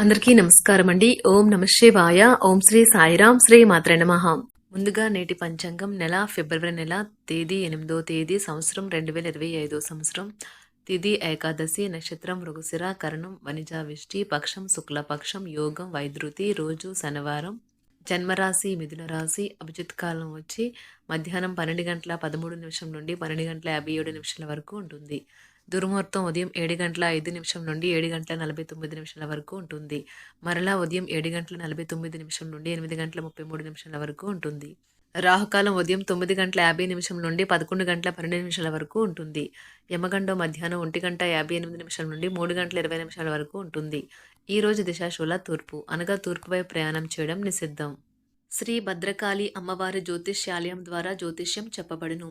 అందరికీ నమస్కారం అండి. ఓం నమ శివాయ. ఓం శ్రీ సాయిరాం శ్రీ మాత్ర నమః. ముందుగా నేటి పంచాంగం నెల ఫిబ్రవరి నెల తేదీ ఎనిమిదో తేదీ సంవత్సరం రెండు వేల ఇరవై ఐదో సంవత్సరం. తిథి ఏకాదశి నక్షత్రం మృగశిర కరణం వనిజ విష్టి పక్షం శుక్లపక్షం యోగం వైద్యుతి రోజు శనివారం. జన్మరాశి మిథున రాశి అభిజిత్ కాలం వచ్చి మధ్యాహ్నం పన్నెండు గంటల పదమూడు నిమిషం నుండి పన్నెండు గంటల యాభై ఏడు నిమిషాల వరకు ఉంటుంది. దుర్ముహూర్తం ఉదయం ఏడు గంటల ఐదు నిమిషం నుండి ఏడు గంటల నలభై తొమ్మిది నిమిషాల వరకు ఉంటుంది. మరలా ఉదయం ఏడు గంటల నలభై తొమ్మిది నిమిషం నుండి ఎనిమిది గంటల ముప్పై మూడు నిమిషాల వరకు ఉంటుంది. రాహుకాలం ఉదయం తొమ్మిది గంటల యాభై నిమిషం నుండి పదకొండు గంటల పన్నెండు నిమిషాల వరకు ఉంటుంది. యమగండం మధ్యాహ్నం ఒంటి గంట యాభై ఎనిమిది నిమిషాల నుండి మూడు గంటల ఇరవై నిమిషాల వరకు ఉంటుంది. ఈ రోజు దిశాశూల తూర్పు అనగా తూర్పు వైపు ప్రయాణం చేయడం నిషిద్ధం. శ్రీ భద్రకాళి అమ్మవారి జ్యోతిష్యాలయం ద్వారా జ్యోతిష్యం చెప్పబడును.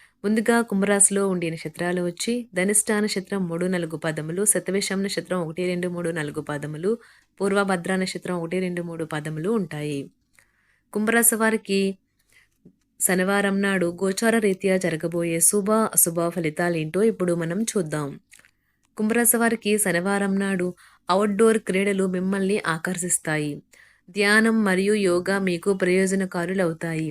ముందుగా కుంభరాశిలో ఉండే నక్షత్రాలు వచ్చి ధనిష్టా నక్షత్రం మూడు నాలుగు పదములు శతవిషం నక్షత్రం ఒకటి రెండు మూడు నాలుగు పదములు పూర్వభద్ర నక్షత్రం ఒకటి రెండు మూడు పదములు ఉంటాయి. కుంభరాశి వారికి శనివారం నాడు గోచార రీత్యా జరగబోయే శుభ అశుభ ఫలితాలేంటో ఇప్పుడు మనం చూద్దాం. కుంభరాశి వారికి శనివారం నాడు అవుట్డోర్ క్రీడలు మిమ్మల్ని ఆకర్షిస్తాయి. ధ్యానం మరియు యోగా మీకు ప్రయోజనకారులవుతాయి.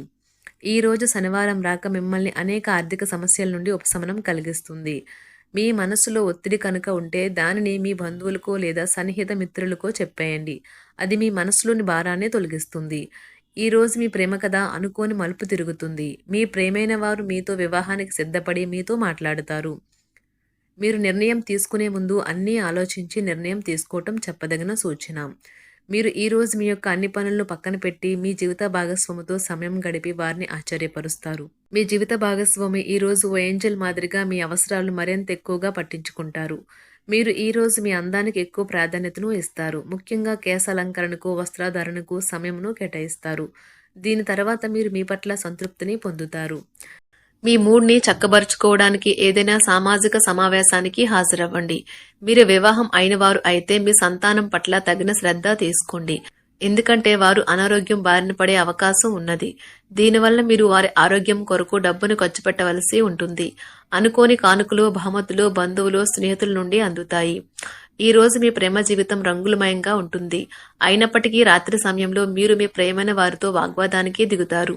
ఈరోజు శనివారం రాక మిమ్మల్ని అనేక ఆర్థిక సమస్యల నుండి ఉపశమనం కలిగిస్తుంది. మీ మనసులో ఒత్తిడి కనుక ఉంటే దానిని మీ బంధువులకో లేదా సన్నిహిత మిత్రులకో చెప్పేయండి. అది మీ మనసులోని భారాన్ని తొలగిస్తుంది. ఈరోజు మీ ప్రేమ కథ అనుకోని మలుపు తిరుగుతుంది. మీ ప్రేమైన వారు మీతో వివాహానికి సిద్ధపడి మీతో మాట్లాడుతారు. మీరు నిర్ణయం తీసుకునే ముందు అన్నీ ఆలోచించి నిర్ణయం తీసుకోవటం చెప్పదగిన సూచన. మీరు ఈరోజు మీ యొక్క అన్ని పనులను పక్కన పెట్టి మీ జీవిత భాగస్వామితో సమయం గడిపి వారిని ఆశ్చర్యపరుస్తారు. మీ జీవిత భాగస్వామి ఈరోజు ఓ ఏంజల్ మాదిరిగా మీ అవసరాలు మరింత ఎక్కువగా పట్టించుకుంటారు. మీరు ఈ రోజు మీ అందానికి ఎక్కువ ప్రాధాన్యతను ఇస్తారు. ముఖ్యంగా కేశ అలంకరణకు వస్త్రధారణకు సమయమును కేటాయిస్తారు. దీని తర్వాత మీరు మీ పట్ల సంతృప్తిని పొందుతారు. మీ మూడ్ని చక్కబరుచుకోవడానికి ఏదైనా సామాజిక సమావేశానికి హాజరవ్వండి. మీరు వివాహం అయిన వారు అయితే మీ సంతానం పట్ల తగిన శ్రద్ధ తీసుకోండి. ఎందుకంటే వారు అనారోగ్యం బారిన పడే అవకాశం ఉన్నది. దీనివల్ల మీరు వారి ఆరోగ్యం కొరకు డబ్బును ఖర్చు పెట్టవలసి ఉంటుంది. అనుకోని కానుకలు బహుమతులు బంధువులు స్నేహితుల నుండి అందుతాయి. ఈ రోజు మీ ప్రేమ జీవితం రంగులమయంగా ఉంటుంది. అయినప్పటికీ రాత్రి సమయంలో మీరు మీ ప్రేమైన వారితో వాగ్వాదానికి దిగుతారు.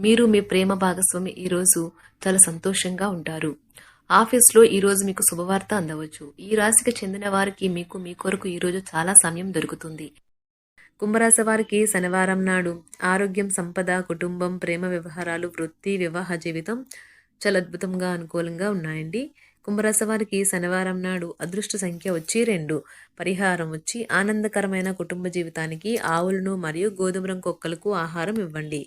మీరు మీ ప్రేమ భాగస్వామి ఈ రోజు చాలా సంతోషంగా ఉంటారు. ఆఫీస్లో ఈరోజు మీకు శుభవార్త అందవచ్చు. ఈ రాశికి చెందిన వారికి మీకు మీ కొరకు ఈ రోజు చాలా సమయం దొరుకుతుంది. కుంభరాశి వారికి శనివారం నాడు ఆరోగ్యం సంపద కుటుంబం ప్రేమ వ్యవహారాలు వృత్తి వివాహ జీవితం చాలా అద్భుతంగా అనుకూలంగా ఉన్నాయండి. కుంభరాశి వారికి శనివారం నాడు అదృష్ట సంఖ్య వచ్చి రెండు. పరిహారం వచ్చి ఆనందకరమైన కుటుంబ జీవితానికి ఆవులను మరియు గోధుమ కుక్కలకు ఆహారం ఇవ్వండి.